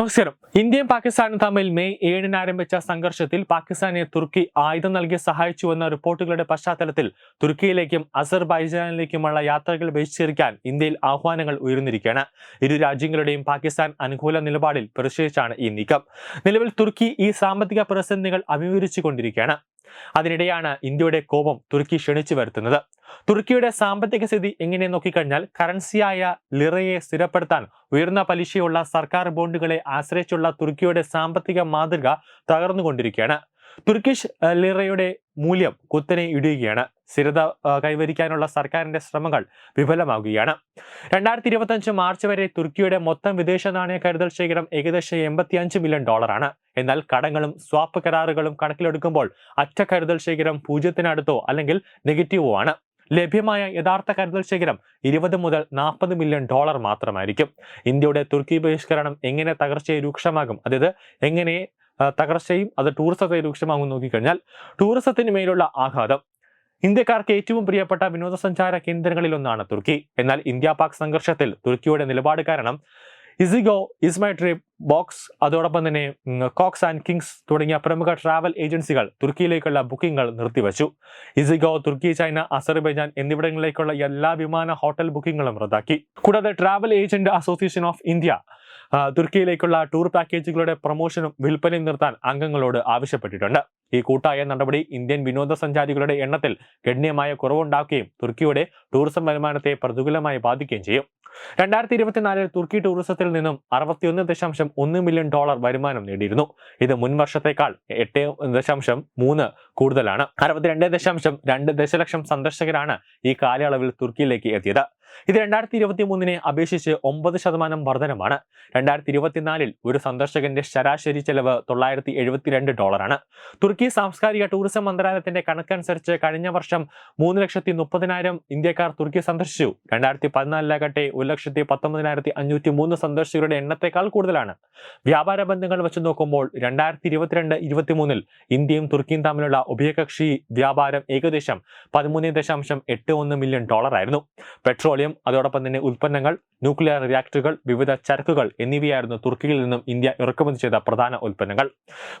നമസ്കാരം. ഇന്ത്യയും പാകിസ്ഥാനും തമ്മിൽ മെയ് ഏഴിന് ആരംഭിച്ച സംഘർഷത്തിൽ പാകിസ്ഥാനെ തുർക്കി ആയുധം നൽകി സഹായിച്ചുവെന്ന റിപ്പോർട്ടുകളുടെ പശ്ചാത്തലത്തിൽ തുർക്കിയിലേക്കും അസർബൈജാനിലേക്കുമുള്ള യാത്രകൾ ബഹിഷ്കരിക്കാൻ ഇന്ത്യയിൽ ആഹ്വാനങ്ങൾ ഉയർന്നിരിക്കുകയാണ്. ഇരു രാജ്യങ്ങളുടെയും പാകിസ്ഥാൻ അനുകൂല നിലപാടിൽ പ്രതിഷേധിച്ചാണ് ഈ നീക്കം. നിലവിൽ തുർക്കി ഈ സാമ്പത്തിക പ്രതിസന്ധികൾ അഭിമുഖീകരിച്ചുകൊണ്ടിരിക്കുകയാണ്. അതിനിടെയാണ് ഇന്ത്യയുടെ കോപം തുർക്കി ക്ഷണിച്ചു വരുത്തുന്നത്. തുർക്കിയുടെ സാമ്പത്തിക സ്ഥിതി എങ്ങനെ നോക്കിക്കഴിഞ്ഞാൽ കറൻസിയായ ലിറയെ സ്ഥിരപ്പെടുത്താൻ ഉയർന്ന പലിശയുള്ള സർക്കാർ ബോണ്ടുകളെ ആശ്രയിച്ചുള്ള തുർക്കിയുടെ സാമ്പത്തിക മാതൃക തകർന്നുകൊണ്ടിരിക്കുകയാണ്. തുർക്കിഷ് ലിറയുടെ മൂല്യം കുത്തനെ ഇടിയുകയാണ്. സ്ഥിരത കൈവരിക്കാനുള്ള സർക്കാരിന്റെ ശ്രമങ്ങൾ വിഫലമാകുകയാണ്. രണ്ടായിരത്തി ഇരുപത്തഞ്ച് മാർച്ച് വരെ തുർക്കിയുടെ മൊത്തം വിദേശ നാണയ കരുതൽ ശേഖരം ഏകദേശം എൺപത്തിയഞ്ച് മില്യൺ ഡോളറാണ്. എന്നാൽ കടങ്ങളും സ്വാപ്പ് കരാറുകളും കണക്കിലെടുക്കുമ്പോൾ അറ്റ കരുതൽ ശേഖരം പൂജ്യത്തിനടുത്തോ അല്ലെങ്കിൽ നെഗറ്റീവോ ആണ്. ലഭ്യമായ യഥാർത്ഥ കരുതൽ ശേഖരം ഇരുപത് മുതൽ നാൽപ്പത് മില്യൺ ഡോളർ മാത്രമായിരിക്കും. ഇന്ത്യയുടെ തുർക്കി ബഹിഷ്കരണം എങ്ങനെ തകർച്ചയെ രൂക്ഷമാകും അതായത് എങ്ങനെ തകർച്ചയും അത് ടൂറിസത്തെ രൂക്ഷമാകും നോക്കിക്കഴിഞ്ഞാൽ ടൂറിസത്തിന് മേലുള്ള ആഘാതം. ഇന്ത്യക്കാർക്ക് ഏറ്റവും പ്രിയപ്പെട്ട വിനോദസഞ്ചാര കേന്ദ്രങ്ങളിലൊന്നാണ് തുർക്കി. എന്നാൽ ഇന്ത്യ പാക് സംഘർഷത്തിൽ തുർക്കിയുടെ നിലപാട് കാരണം ഇസിഗോ ഇസ്മൈ ട്രിപ്പ് ബോക്സ് അതോടൊപ്പം തന്നെ കോക്സ് ആൻഡ് കിങ്സ് തുടങ്ങിയ പ്രമുഖ ട്രാവൽ ഏജൻസികൾ തുർക്കിയിലേക്കുള്ള ബുക്കിംഗുകൾ നിർത്തിവച്ചു. ഇസിഗോ തുർക്കി ചൈന അസർബൈജാൻ എന്നിവിടങ്ങളിലേക്കുള്ള എല്ലാ വിമാന ഹോട്ടൽ ബുക്കിംഗുകളും റദ്ദാക്കി. കൂടാതെ travel agent association of India തുർക്കിയിലേക്കുള്ള tour പാക്കേജുകളുടെ പ്രൊമോഷനും വിൽപ്പനയും നിർത്താൻ അംഗങ്ങളോട് ആവശ്യപ്പെട്ടിട്ടുണ്ട്. ഈ കൂട്ടായ നടപടി ഇന്ത്യൻ വിനോദസഞ്ചാരികളുടെ എണ്ണത്തിൽ ഗണ്യമായ കുറവുണ്ടാക്കുകയും തുർക്കിയുടെ ടൂറിസം വരുമാനത്തെ പ്രതികൂലമായി ബാധിക്കുകയും ചെയ്യും. രണ്ടായിരത്തി ഇരുപത്തിനാലിൽ തുർക്കി ടൂറിസത്തിൽ നിന്നും അറുപത്തിയൊന്ന് ദശാംശം ഒന്ന് മില്യൺ ഡോളർ വരുമാനം നേടിയിരുന്നു. ഇത് മുൻ വർഷത്തേക്കാൾ എട്ട് ദശാംശം മൂന്ന് കൂടുതലാണ്. അറുപത്തിരണ്ട് ദശാംശം രണ്ട് ദശലക്ഷം സന്ദർശകരാണ് ഈ കാലയളവിൽ തുർക്കിയിലേക്ക് എത്തിയത്. ഇത് രണ്ടായിരത്തി ഇരുപത്തി മൂന്നിനെ അപേക്ഷിച്ച് ഒമ്പത് ശതമാനം വർധനമാണ്. രണ്ടായിരത്തി ഇരുപത്തിനാലിൽ ഒരു സന്ദർശകന്റെ ശരാശരി ചെലവ് തൊള്ളായിരത്തി എഴുപത്തിരണ്ട് ഡോളറാണ്. തുർക്കി സാംസ്കാരിക ടൂറിസം മന്ത്രാലയത്തിന്റെ കണക്കനുസരിച്ച് കഴിഞ്ഞ വർഷം മൂന്ന് ലക്ഷത്തി മുപ്പതിനായിരം ഇന്ത്യക്കാർ തുർക്കി സന്ദർശിച്ചു. രണ്ടായിരത്തി പതിനാലിലാകട്ടെ ഒരു ലക്ഷത്തി പത്തൊമ്പതിനായിരത്തി അഞ്ഞൂറ്റി മൂന്ന് സന്ദർശകരുടെ എണ്ണത്തെക്കാൾ കൂടുതലാണ്. വ്യാപാര ബന്ധങ്ങൾ വെച്ച് നോക്കുമ്പോൾ രണ്ടായിരത്തി ഇരുപത്തിരണ്ട് ഇരുപത്തിമൂന്നിൽ ഇന്ത്യയും തുർക്കിയും തമ്മിലുള്ള ഉഭയകക്ഷി വ്യാപാരം ഏകദേശം പതിമൂന്ന് ദശാംശം എട്ട് ഒന്ന് മില്യൺ ഡോളറായിരുന്നു. പെട്രോളിയം അതോടൊപ്പം തന്നെ ഉൽപ്പന്നങ്ങൾ ന്യൂക്ലിയർ റിയാക്ടറുകൾ വിവിധ ചരക്കുകൾ എന്നിവയായിരുന്നു തുർക്കിയിൽ നിന്നും ഇന്ത്യ ഇറക്കുമതി ചെയ്ത പ്രധാന ഉൽപ്പന്നങ്ങൾ.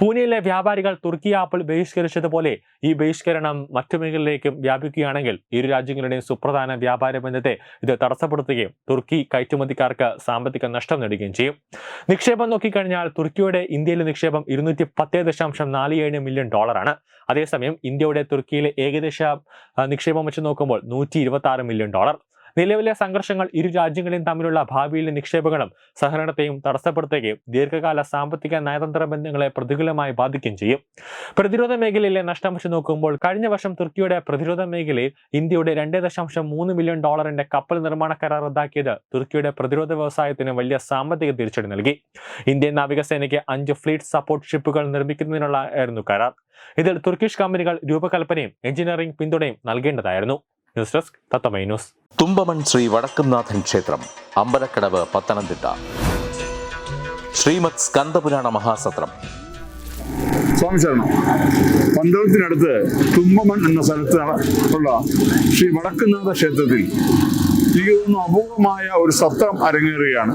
പൂനെയിലെ വ്യാപാരികൾ തുർക്കി ആപ്പിൾ ബഹിഷ്കരിച്ചതുപോലെ ഈ ബഹിഷ്കരണം മറ്റു മേഖലയിലേക്കും വ്യാപിക്കുകയാണെങ്കിൽ ഇരു രാജ്യങ്ങളുടെയും സുപ്രധാന വ്യാപാര ബന്ധത്തെ ഇത് തടസ്സപ്പെടുത്തുകയും തുർക്കി കയറ്റുമതിക്കാർക്ക് സാമ്പത്തിക നഷ്ടം നേടുകയും ചെയ്യും. നിക്ഷേപം നോക്കിക്കഴിഞ്ഞാൽ തുർക്കിയുടെ ഇന്ത്യയിലെ നിക്ഷേപം ഇരുന്നൂറ്റി പത്ത് ദശാംശം നാല് ഏഴ് മില്യൺ ഡോളറാണ്. അതേസമയം ഇന്ത്യയുടെ തുർക്കിയിലെ ഏകദേശ നിക്ഷേപം വെച്ച് നോക്കുമ്പോൾ നൂറ്റി മില്യൺ ഡോളർ. നിലവിലെ സംഘർഷങ്ങൾ ഇരു രാജ്യങ്ങളെയും തമ്മിലുള്ള ഭാവിയിലെ നിക്ഷേപങ്ങളും സഹകരണത്തെയും തടസ്സപ്പെടുത്തുകയും ദീർഘകാല സാമ്പത്തിക നയതന്ത്ര ബന്ധങ്ങളെ പ്രതികൂലമായി ബാധിക്കുകയും ചെയ്യും. പ്രതിരോധ മേഖലയിലെ നഷ്ടം വെച്ച് നോക്കുമ്പോൾ കഴിഞ്ഞ വർഷം തുർക്കിയുടെ പ്രതിരോധ മേഖലയിൽ ഇന്ത്യയുടെ രണ്ട് ദശാംശം മൂന്ന് മില്യൺ ഡോളറിന്റെ കപ്പൽ നിർമ്മാണ കരാർ റദ്ദാക്കിയത് തുർക്കിയുടെ പ്രതിരോധ വ്യവസായത്തിന് വലിയ സാമ്പത്തിക തിരിച്ചടി നൽകി. ഇന്ത്യൻ നാവികസേനയ്ക്ക് അഞ്ച് ഫ്ലീറ്റ് സപ്പോർട്ട് ഷിപ്പുകൾ നിർമ്മിക്കുന്നതിനുള്ള ആയിരുന്നു കരാർ. ഇതിൽ തുർക്കിഷ് കമ്പനികൾ രൂപകൽപ്പനയും എഞ്ചിനീയറിംഗ് പിന്തുണയും നൽകേണ്ടതായിരുന്നു. ന്യൂസ് ഡെസ്ക് തത്തമൈ ന്യൂസ്. തുമ്പമൺ ശ്രീ വടക്കുംനാഥൻ ക്ഷേത്രം അമ്പലക്കടവ് പത്തനംതിട്ട. ശ്രീമത് സ്കന്ദപുരാണ മഹാസത്രം. സ്വാമി ശരണം പന്തളത്തിനടുത്ത് തുമ്പമൺ എന്ന സ്ഥലത്ത് ഉള്ള ശ്രീ വടക്കുംനാഥ ക്ഷേത്രത്തിൽ എനിക്ക് തോന്നുന്നു അപൂർവമായ ഒരു സത്രം അരങ്ങേറുകയാണ്.